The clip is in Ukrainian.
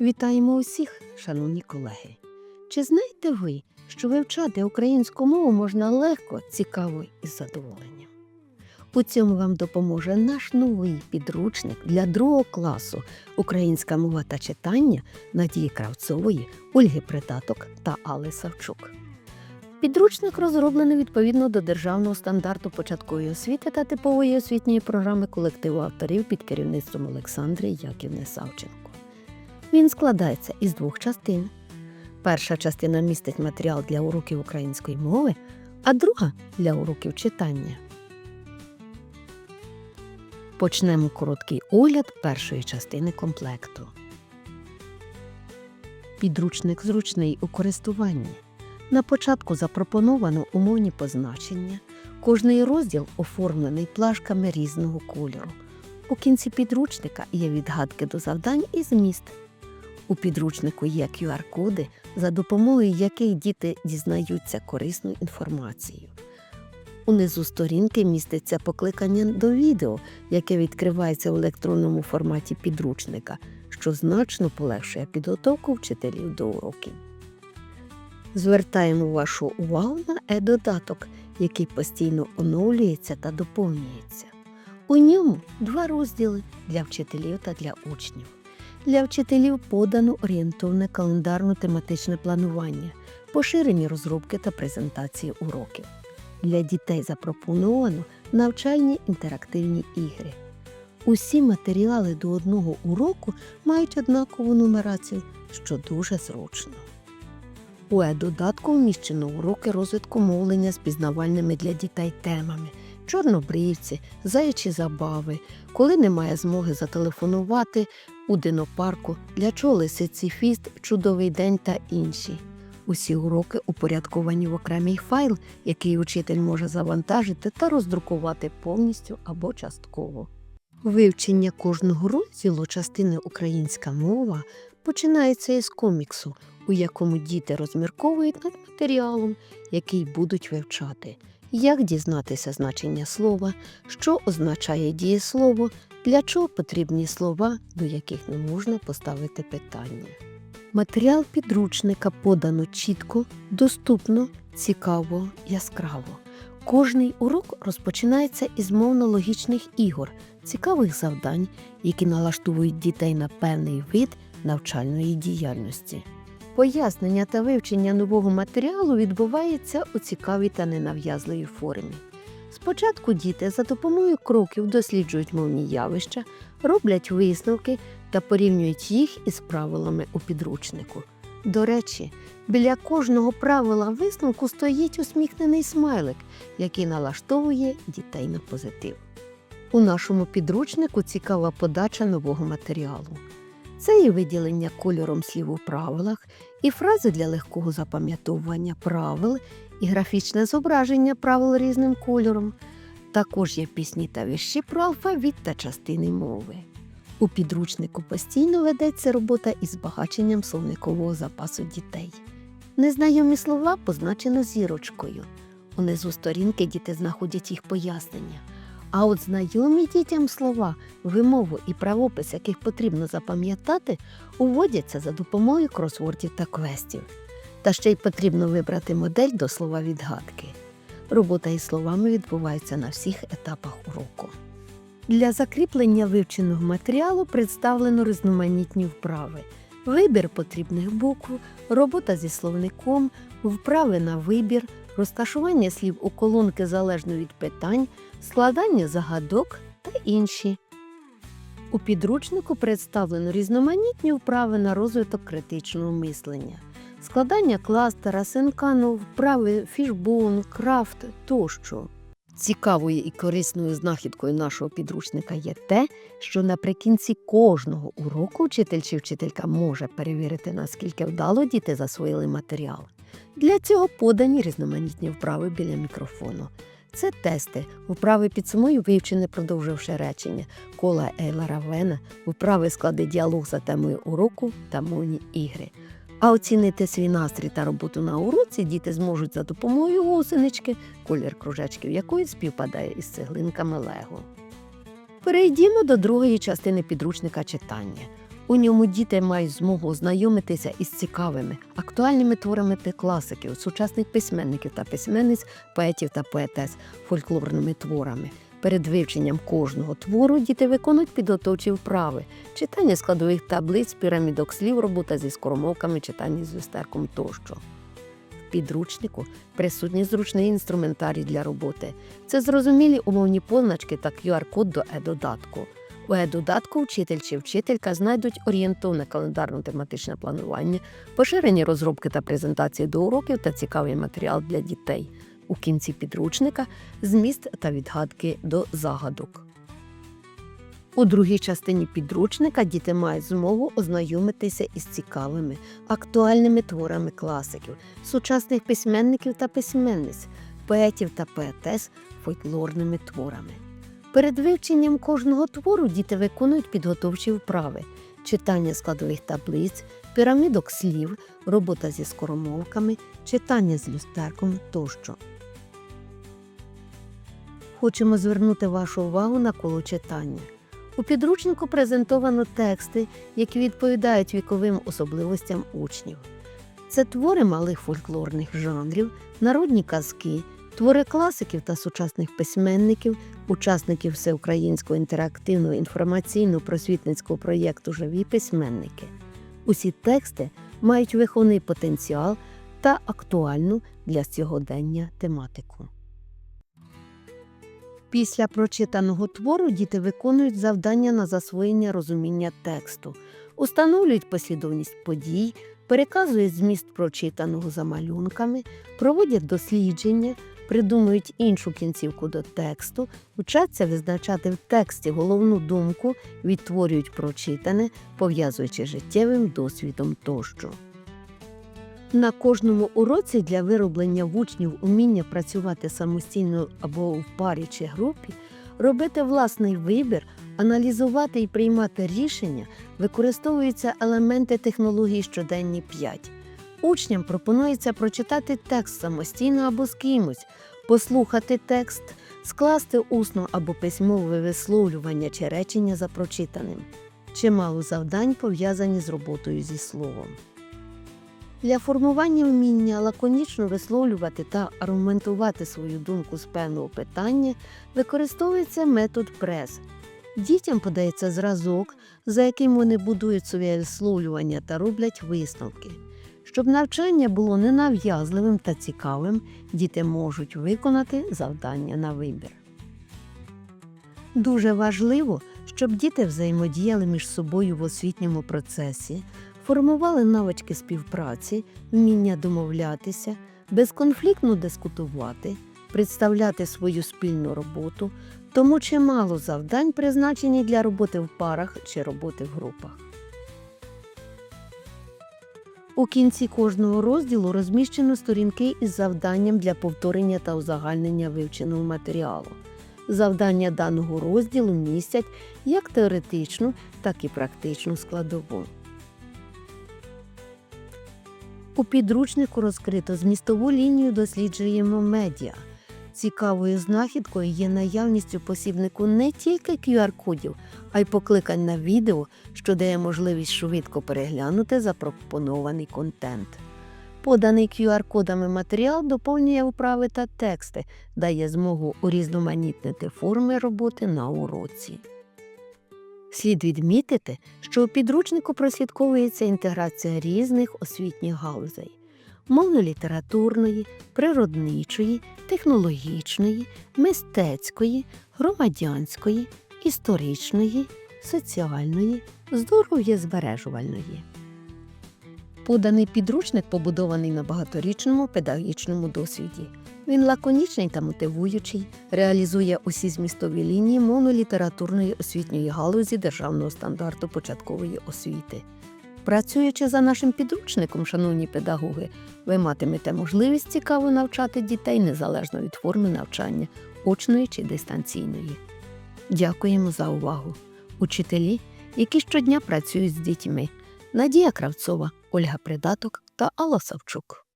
Вітаємо усіх, шановні колеги. Чи знаєте ви, що вивчати українську мову можна легко, цікаво і з задоволенням? У цьому вам допоможе наш новий підручник для другого класу Українська мова та читання Надії Кравцової, Ольги Придаток та Алли Савчук. Підручник розроблений відповідно до державного стандарту початкової освіти та типової освітньої програми колективу авторів під керівництвом Олександри Яківни Савченко. Він складається із двох частин. Перша частина містить матеріал для уроків української мови, а друга для уроків читання. Почнемо короткий огляд першої частини комплекту. Підручник зручний у користуванні. На початку запропоновано умовні позначення. Кожний розділ оформлений плашками різного кольору. У кінці підручника є відгадки до завдань і зміст. У підручнику є QR-коди, за допомогою яких діти дізнаються корисну інформацію. Унизу сторінки міститься покликання до відео, яке відкривається в електронному форматі підручника, що значно полегшує підготовку вчителів до уроків. Звертаємо вашу увагу на е-додаток, який постійно оновлюється та доповнюється. У ньому два розділи для вчителів та для учнів. Для вчителів подано орієнтовне календарно-тематичне планування, поширені розробки та презентації уроків. Для дітей запропоновано навчальні інтерактивні ігри. Усі матеріали до одного уроку мають однакову нумерацію, що дуже зручно. У е-додатку вміщено уроки розвитку мовлення з пізнавальними для дітей темами чорнобривці, заячі забави, коли немає змоги зателефонувати у динопарку, для чого лисиці фіст, чудовий день та інші. Усі уроки упорядковані в окремий файл, який учитель може завантажити та роздрукувати повністю або частково. Вивчення кожного розділу частини українська мова починається із коміксу, у якому діти розмірковують над матеріалом, який будуть вивчати, як дізнатися значення слова, що означає дієслово, для чого потрібні слова, до яких не можна поставити питання. Матеріал підручника подано чітко, доступно, цікаво, яскраво. Кожний урок розпочинається із мовно-логічних ігор, цікавих завдань, які налаштовують дітей на певний вид навчальної діяльності. Пояснення та вивчення нового матеріалу відбувається у цікавій та ненав'язливій формі. Спочатку діти за допомогою кроків досліджують мовні явища, роблять висновки та порівнюють їх із правилами у підручнику. До речі, біля кожного правила висновку стоїть усміхнений смайлик, який налаштовує дітей на позитив. У нашому підручнику цікава подача нового матеріалу. Це і виділення кольором слів у правилах, і фрази для легкого запам'ятовування правил, і графічне зображення правил різним кольором. Також є пісні та вірші про алфавіт та частини мови. У підручнику постійно ведеться робота із збагаченням словникового запасу дітей. Незнайомі слова позначено зірочкою. Унизу сторінки діти знаходять їх пояснення. А от знайомі дітям слова, вимову і правопис, яких потрібно запам'ятати, уводяться за допомогою кросвордів та квестів. Та ще й потрібно вибрати модель до слова відгадки. Робота із словами відбувається на всіх етапах уроку. Для закріплення вивченого матеріалу представлено різноманітні вправи, вибір потрібних букв, робота зі словником, вправи на вибір, розташування слів у колонки залежно від питань, складання загадок та інші. У підручнику представлено різноманітні вправи на розвиток критичного мислення, складання кластера, синкану, вправи фішбон, крафт тощо. Цікавою і корисною знахідкою нашого підручника є те, що наприкінці кожного уроку вчитель чи вчителька може перевірити, наскільки вдало діти засвоїли матеріал. Для цього подані різноманітні вправи біля мікрофону. Це тести, вправи під самою вивчене, продовживши речення, кола Ейлера Вена, вправи склади діалог за темою уроку та мовні ігри. А оцінити свій настрій та роботу на уроці діти зможуть за допомогою гусенички, колір кружечків якої співпадає із цеглинками Лего. Перейдімо до другої частини підручника читання. У ньому діти мають змогу ознайомитися із цікавими, актуальними творами та класиків, сучасних письменників та письменниць, поетів та поетес, фольклорними творами. Перед вивченням кожного твору діти виконують підготовчі вправи, читання складових таблиць, пірамідок слів, робота зі скоромовками, читання з люстерком тощо. В підручнику присутній зручний інструментарій для роботи. Це зрозумілі умовні позначки та QR-код до е-додатку. У е-додатку вчитель чи вчителька знайдуть орієнтовне календарно-тематичне планування, поширені розробки та презентації до уроків та цікавий матеріал для дітей. У кінці підручника зміст та відгадки до загадок. У другій частині підручника діти мають змогу ознайомитися із цікавими, актуальними творами класиків, сучасних письменників та письменниць, поетів та поетес фольклорними творами. Перед вивченням кожного твору діти виконують підготовчі вправи, читання складових таблиць, пірамідок слів, робота зі скоромовками, читання з люстерком тощо. Хочемо звернути вашу увагу на коло читання. У підручнику презентовано тексти, які відповідають віковим особливостям учнів. Це твори малих фольклорних жанрів, народні казки, твори класиків та сучасних письменників, учасників всеукраїнського інтерактивного інформаційно-просвітницького проєкту Живі письменники. Усі тексти мають виховний потенціал та актуальну для сьогодення тематику. Після прочитаного твору діти виконують завдання на засвоєння розуміння тексту, установлюють послідовність подій, переказують зміст прочитаного за малюнками, проводять дослідження, придумують іншу кінцівку до тексту, вчаться визначати в тексті головну думку, відтворюють прочитане, пов'язуючи життєвим досвідом тощо. На кожному уроці для вироблення в учнів уміння працювати самостійно або в парі чи групі, робити власний вибір, аналізувати і приймати рішення, використовуються елементи технології щоденні 5. Учням пропонується прочитати текст самостійно або з кимось, послухати текст, скласти усно або письмове висловлювання чи речення за прочитаним. Чимало завдань пов'язані з роботою зі словом. Для формування вміння лаконічно висловлювати та аргументувати свою думку з певного питання використовується метод прес. Дітям подається зразок, за яким вони будують своє висловлювання та роблять висновки. Щоб навчання було ненав'язливим та цікавим, діти можуть виконати завдання на вибір. Дуже важливо, щоб діти взаємодіяли між собою в освітньому процесі, формували навички співпраці, вміння домовлятися, безконфліктно дискутувати, представляти свою спільну роботу, тому чимало завдань призначені для роботи в парах чи роботи в групах. У кінці кожного розділу розміщено сторінки із завданням для повторення та узагальнення вивченого матеріалу. Завдання даного розділу містять як теоретичну, так і практичну складову. У підручнику розкрито змістову лінію досліджуємо медіа. Цікавою знахідкою є наявність у посібнику не тільки QR-кодів, а й покликань на відео, що дає можливість швидко переглянути запропонований контент. Поданий QR-кодами матеріал доповнює вправи та тексти, дає змогу урізноманітнити форми роботи на уроці. Слід відмітити, що у підручнику прослідковується інтеграція різних освітніх галузей мовно-літературної, природничої, технологічної, мистецької, громадянської, історичної, соціальної, здоров'я-збережувальної. Поданий підручник побудований на багаторічному педагогічному досвіді. Він лаконічний та мотивуючий, реалізує усі змістові лінії мовно-літературної освітньої галузі державного стандарту початкової освіти. Працюючи за нашим підручником, шановні педагоги, ви матимете можливість цікаво навчати дітей незалежно від форми навчання, очної чи дистанційної. Дякуємо за увагу. Учителі, які щодня працюють з дітьми. Надія Кравцова, Ольга Придаток та Алла Савчук.